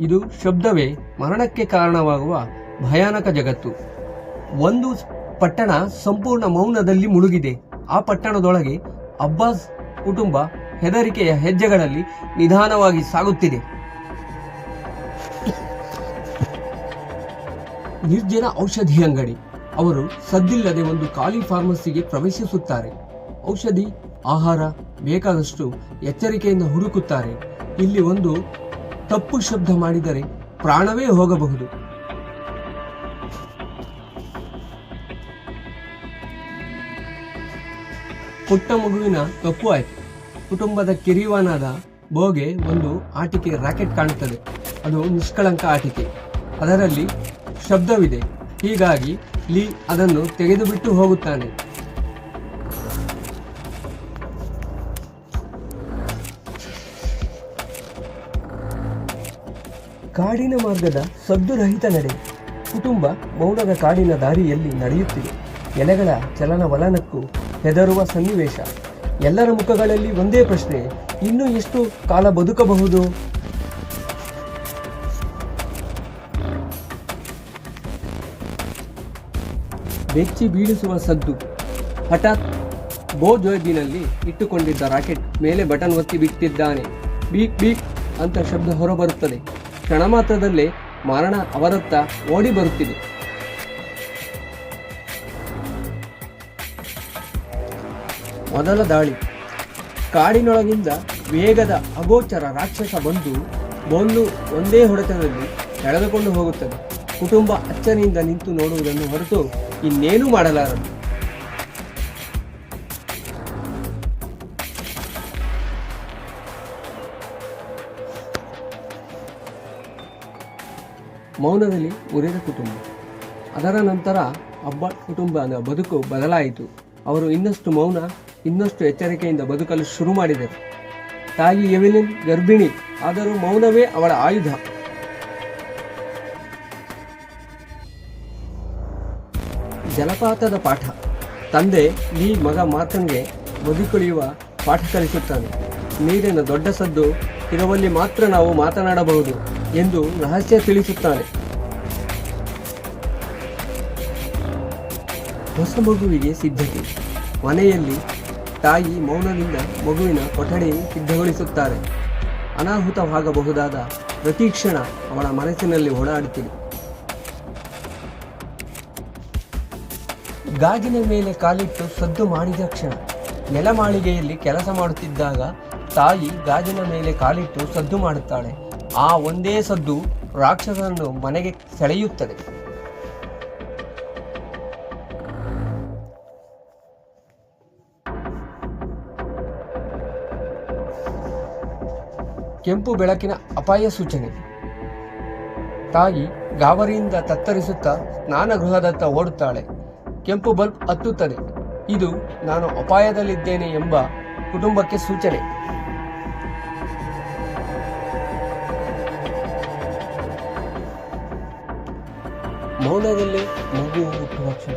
ಇದು ಶಬ್ದವೇ ಮರಣಕ್ಕೆ ಕಾರಣವಾಗುವ ಭಯಾನಕ ಜಗತ್ತು. ಒಂದು ಪಟ್ಟಣ ಸಂಪೂರ್ಣ ಮೌನದಲ್ಲಿ ಮುಳುಗಿದೆ. ಆ ಪಟ್ಟಣದೊಳಗೆ ಅಬ್ಬಾಸ್ ಕುಟುಂಬ ಹೆದರಿಕೆಯ ಹೆಜ್ಜೆಗಳಲ್ಲಿ ನಿಧಾನವಾಗಿ ಸಾಗುತ್ತಿದೆ. ನಿರ್ಜನ ಔಷಧಿ ಅಂಗಡಿ. ಅವರು ಸದ್ದಿಲ್ಲದೆ ಒಂದು ಖಾಲಿ ಫಾರ್ಮಸಿಗೆ ಪ್ರವೇಶಿಸುತ್ತಾರೆ. ಔಷಧಿ ಆಹಾರ ಬೇಕಾದಷ್ಟು ಎಚ್ಚರಿಕೆಯಿಂದ ಹುಡುಕುತ್ತಾರೆ. ಇಲ್ಲಿ ಒಂದು ತಪ್ಪು ಶಬ್ದ ಮಾಡಿದರೆ ಪ್ರಾಣವೇ ಹೋಗಬಹುದು. ಪುಟ್ಟ ಮಗುವಿನ ತಪ್ಪು ಆಯ್ತು. ಕುಟುಂಬದ ಕಿರಿವಾನಾದ ಬೋಗೆ ಒಂದು ಆಟಿಕೆ ರಾಕೆಟ್ ಕಾಣುತ್ತದೆ. ಅದು ನಿಷ್ಕಳಂಕ ಆಟಿಕೆ. ಅದರಲ್ಲಿ ಶಬ್ದವಿದೆ. ಹೀಗಾಗಿ ಲೀ ಅದನ್ನು ತೆಗೆದುಬಿಟ್ಟು ಹೋಗುತ್ತಾನೆ. ಕಾಡಿನ ಮಾರ್ಗದ ಸದ್ದುರಹಿತ ನಡೆ. ಕುಟುಂಬ ಮೌನದ ಕಾಡಿನ ದಾರಿಯಲ್ಲಿ ನಡೆಯುತ್ತಿದೆ. ಎಲೆಗಳ ಚಲನವಲನಕ್ಕೂ ಹೆದರುವ ಸನ್ನಿವೇಶ. ಎಲ್ಲರ ಮುಖಗಳಲ್ಲಿ ಒಂದೇ ಪ್ರಶ್ನೆ, ಇನ್ನು ಎಷ್ಟು ಕಾಲ ಬದುಕಬಹುದು? ಬೆಚ್ಚಿ ಬೀಳಿಸುವ ಸದ್ದು. ಹಠಾತ್ ಬೋ ಜೋಬಿನಲ್ಲಿ ಇಟ್ಟುಕೊಂಡಿದ್ದ ರಾಕೆಟ್ ಮೇಲೆ ಬಟನ್ ಒತ್ತಿ ಬಿಟ್ಟಿದ್ದಾನೆ. ಬೀಕ್ ಬೀಕ್ ಅಂತ ಶಬ್ದ ಹೊರಬರುತ್ತದೆ. ಕ್ಷಣ ಮಾತ್ರದಲ್ಲೇ ಮರಣ ಅವರತ್ತ ಓಡಿ ಬರುತ್ತಿದೆ. ಮೊದಲ ದಾಳಿ. ಕಾಡಿನೊಳಗಿಂದ ವೇಗದ ಅಗೋಚರ ರಾಕ್ಷಸ ಬಂದು ಬಂದು ಒಂದೇ ಹೊಡೆತದಲ್ಲಿ ಎಳೆದುಕೊಂಡು ಹೋಗುತ್ತದೆ. ಕುಟುಂಬ ಅಚ್ಚರಿಯಿಂದ ನಿಂತು ನೋಡುವುದನ್ನು ಹೊರತು ಇನ್ನೇನೂ ಮಾಡಲಾರದು. ಮೌನದಲ್ಲಿ ಉರಿದ ಕುಟುಂಬ. ಅದರ ನಂತರ ಅಬ್ಬ ಕುಟುಂಬದ ಬದುಕು ಬದಲಾಯಿತು. ಅವರು ಇನ್ನಷ್ಟು ಮೌನ, ಇನ್ನಷ್ಟು ಎಚ್ಚರಿಕೆಯಿಂದ ಬದುಕಲು ಶುರು ಮಾಡಿದರು. ತಾಯಿ ಎವಿಲಿನ್ ಗರ್ಭಿಣಿ, ಆದರೂ ಮೌನವೇ ಅವಳ ಆಯುಧ. ಜಲಪಾತದ ಪಾಠ. ತಂದೆ ಈ ಮಗ ಮಾರ್ಕನ್ಗೆ ಬದುಕುಳಿಯುವ ಪಾಠ ಕಲಿಸುತ್ತಾನೆ. ನೀರಿನ ದೊಡ್ಡ ಸದ್ದು ಇರುವಲ್ಲಿ ಮಾತ್ರ ನಾವು ಮಾತನಾಡಬಹುದು ಎಂದು ರಹಸ್ಯ ತಿಳಿಸುತ್ತಾನೆ. ಹೊಸ ಮಗುವಿಗೆ ಸಿದ್ಧತೆ. ಮನೆಯಲ್ಲಿ ತಾಯಿ ಮೌನದಿಂದ ಮಗುವಿನ ಕೊಠಡಿ ಸಿದ್ಧಗೊಳಿಸುತ್ತಾರೆ. ಅನಾಹುತವಾಗಬಹುದಾದ ಪ್ರತಿ ಕ್ಷಣ ಅವಳ ಮನಸ್ಸಿನಲ್ಲಿ ಓಡಾಡುತ್ತಿದೆ. ಗಾಜಿನ ಮೇಲೆ ಕಾಲಿಟ್ಟು ಸದ್ದು ಮಾಡಿದ ಕ್ಷಣ, ನೆಲಮಾಳಿಗೆಯಲ್ಲಿ ಕೆಲಸ ಮಾಡುತ್ತಿದ್ದಾಗ ತಾಯಿ ಗಾಜಿನ ಮೇಲೆ ಕಾಲಿಟ್ಟು ಸದ್ದು ಮಾಡುತ್ತಾಳೆ. ಆ ಒಂದೇ ಸದ್ದು ರಾಕ್ಷಸನನ್ನು ಮನೆಗೆ ಸೆಳೆಯುತ್ತದೆ. ಕೆಂಪು ಬೆಳಕಿನ ಅಪಾಯ ಸೂಚನೆ. ತಾಯಿ ಗಾಬರಿಯಿಂದ ತತ್ತರಿಸುತ್ತಾ ಸ್ನಾನಗೃಹದತ್ತ ಓಡುತ್ತಾಳೆ. ಕೆಂಪು ಬಲ್ಬ್ ಹತ್ತುತ್ತದೆ. ಇದು ನಾನು ಅಪಾಯದಲ್ಲಿದ್ದೇನೆ ಎಂಬ ಕುಟುಂಬಕ್ಕೆ ಸೂಚನೆ. ಮೌನದಲ್ಲೇ ಮಗು ಹುಟ್ಟುವ ಕ್ಷಣ.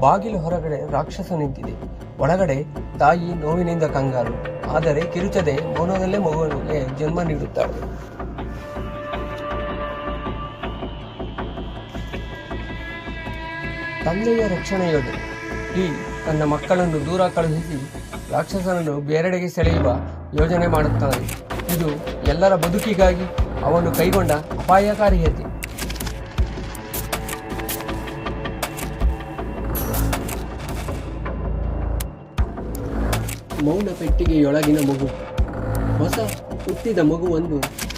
ಬಾಗಿಲು ಹೊರಗಡೆ ರಾಕ್ಷಸ ನಿಂತಿದೆ. ಒಳಗಡೆ ತಾಯಿ ನೋವಿನಿಂದ ಕಂಗಾಲು. ಆದರೆ ಕಿರುಚದೆ ಮೌನದಲ್ಲೇ ಮಗುವಿಗೆ ಜನ್ಮ ನೀಡುತ್ತಾಳೆ. ತಂದೆಯ ರಕ್ಷಣೆ ಯೋಜನೆ. ಈ ತನ್ನ ಮಕ್ಕಳನ್ನು ದೂರ ಕಳುಹಿಸಿ ರಾಕ್ಷಸನನ್ನು ಬೇರೆಡೆಗೆ ಸೆಳೆಯುವ ಯೋಜನೆ ಮಾಡುತ್ತಾನೆ. ಇದು ಎಲ್ಲರ ಬದುಕಿಗಾಗಿ ಅವನು ಕೈಗೊಂಡ ಅಪಾಯಕಾರಿ ಮೌನ ಪೆಟ್ಟಿಗೆಯೊಳಗಿನ ಮಗು. ಹೊಸ ಹುಟ್ಟಿದ ಮಗುವನ್ನು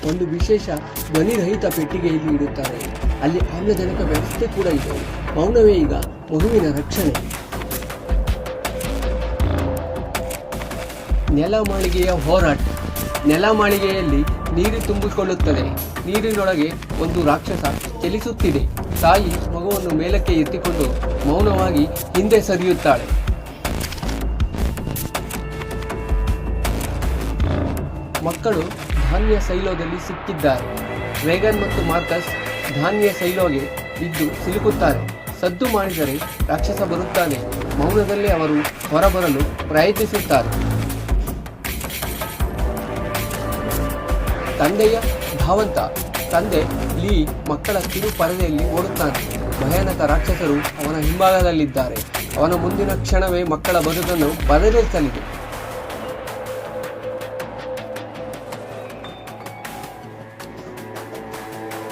ಒಂದು ವಿಶೇಷ ಧ್ವನಿರಹಿತ ಪೆಟ್ಟಿಗೆಯಲ್ಲಿ ಇಡುತ್ತಾರೆ. ಅಲ್ಲಿ ಆಮ್ಲಜನಕ ವ್ಯವಸ್ಥೆ ಕೂಡ ಇದೆ. ಮೌನವೇ ಈಗ ಮಗುವಿನ ರಕ್ಷಣೆ. ನೆಲ ಮಾಳಿಗೆಯ ಹೋರಾಟ. ನೆಲ ಮಾಳಿಗೆಯಲ್ಲಿ ನೀರು ತುಂಬಿಕೊಳ್ಳುತ್ತದೆ. ನೀರಿನೊಳಗೆ ಒಂದು ರಾಕ್ಷಸ ಚಲಿಸುತ್ತಿದೆ. ತಾಯಿ ಮಗುವನ್ನು ಮೇಲಕ್ಕೆ ಎತ್ತಿಕೊಂಡು ಮೌನವಾಗಿ ಹಿಂದೆ ಸರಿಯುತ್ತಾಳೆ. ಮಕ್ಕಳು ಧಾನ್ಯ ಸೈಲೋದಲ್ಲಿ ಸಿಕ್ಕಿದ್ದಾರೆ. ವೇಗನ್ ಮತ್ತು ಮಾರ್ಕಸ್ ಧಾನ್ಯ ಸೈಲೋಗೆ ಬಿದ್ದು ಸಿಲುಕುತ್ತಾರೆ. ಸದ್ದು ಮಾಡಿದರೆ ರಾಕ್ಷಸ ಬರುತ್ತಾನೆ. ಮೌನದಲ್ಲಿ ಅವರು ಹೊರಬರಲು ಪ್ರಯತ್ನಿಸುತ್ತಾರೆ. ತಂದೆಯ ಭಾವಂತ ತಂದೆ ಲೀ ಮಕ್ಕಳ ಕಿರು ಪರದೆಯಲ್ಲಿ ಓಡುತ್ತಾನೆ. ಭಯಾನಕ ರಾಕ್ಷಸರು ಅವನ ಹಿಂಭಾಗದಲ್ಲಿದ್ದಾರೆ. ಅವನ ಮುಂದಿನ ಕ್ಷಣವೇ ಮಕ್ಕಳ ಬದುಕನ್ನು ಬದಲಿಸಲಿದೆ.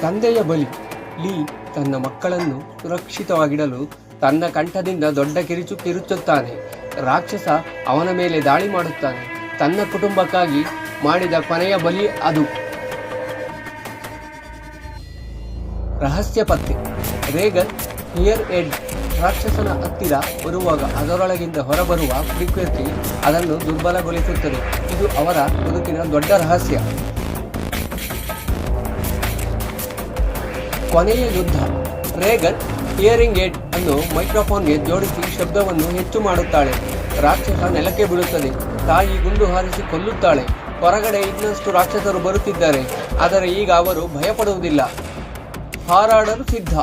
ತಂದೆಯ ಬಲಿ. ಲೀ ತನ್ನ ಮಕ್ಕಳನ್ನು ಸುರಕ್ಷಿತವಾಗಿಡಲು ತನ್ನ ಕಂಠದಿಂದ ದೊಡ್ಡ ಕಿರಿಚು ಕಿರುಚುತ್ತಾನೆ. ರಾಕ್ಷಸ ಅವನ ಮೇಲೆ ದಾಳಿ ಮಾಡುತ್ತಾನೆ. ತನ್ನ ಕುಟುಂಬಕ್ಕಾಗಿ ಮಾಡಿದ ಕೊನೆಯ ಬಲಿ ಅದು. ರಹಸ್ಯ ಪತ್ತೆ. ರೇಗನ್ ಹಿಯರ್ ಎಡ್ ರಾಕ್ಷಸನ ಹತ್ತಿರ ಬರುವಾಗ ಅದರೊಳಗಿಂದ ಹೊರಬರುವ ಫ್ರೀಕ್ವೆನ್ಸಿ ಅದನ್ನು ದುರ್ಬಲಗೊಳಿಸುತ್ತದೆ. ಇದು ಅವರ ಬದುಕಿನ ದೊಡ್ಡ ರಹಸ್ಯ. ಕೊನೆಯ ಯುದ್ಧ. ರೇಗನ್ ಹಿಯರಿಂಗ್ ಏಡ್ ಅನ್ನು ಮೈಕ್ರೋಫೋನ್ಗೆ ಜೋಡಿಸಿ ಶಬ್ದವನ್ನು ಹೆಚ್ಚು ಮಾಡುತ್ತಾಳೆ. ರಾಕ್ಷಸ ನೆಲಕ್ಕೆ ಬೀಳುತ್ತದೆ. ತಾಯಿ ಗುಂಡು ಹಾರಿಸಿ ಕೊಲ್ಲುತ್ತಾಳೆ. ಹೊರಗಡೆ ಇನ್ನಷ್ಟು ರಾಕ್ಷಸರು ಬರುತ್ತಿದ್ದಾರೆ. ಆದರೆ ಈಗ ಅವರು ಭಯಪಡುವುದಿಲ್ಲ. ಹಾರಾಡಲು ಸಿದ್ಧ.